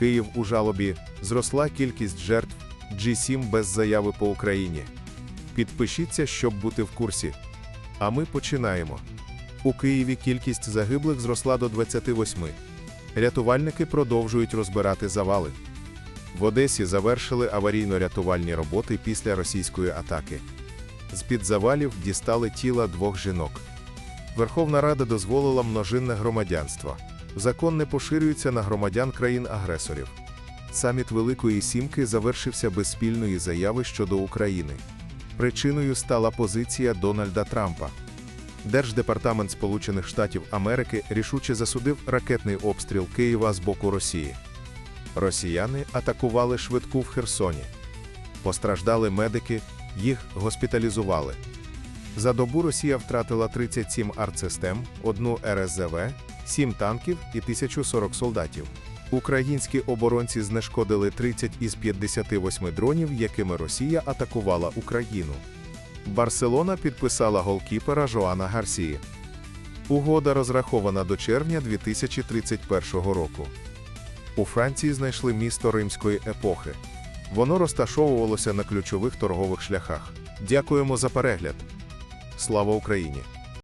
Київ у жалобі зросла кількість жертв G7 без заяви по Україні. Підпишіться, щоб бути в курсі. А ми починаємо. У Києві кількість загиблих зросла до 28. Рятувальники продовжують розбирати завали. В Одесі завершили аварійно-рятувальні роботи після російської атаки. З-під завалів дістали тіла двох жінок. Верховна Рада дозволила множинне громадянство. Закон не поширюється на громадян країн-агресорів. Саміт Великої Сімки завершився без спільної заяви щодо України. Причиною стала позиція Дональда Трампа. Держдепартамент Сполучених Штатів Америки рішуче засудив ракетний обстріл Києва з боку Росії. Росіяни атакували швидку в Херсоні. Постраждали медики, їх госпіталізували. За добу Росія втратила 37 артсистем, одну РСЗВ, 7 танків і 1040 солдатів. Українські оборонці знешкодили 30 із 58 дронів, якими Росія атакувала Україну. Барселона підписала голкіпера Жоана Гарсії. Угода розрахована до червня 2031 року. У Франції знайшли місто римської епохи. Воно розташовувалося на ключових торгових шляхах. Дякуємо за перегляд. Слава Україні!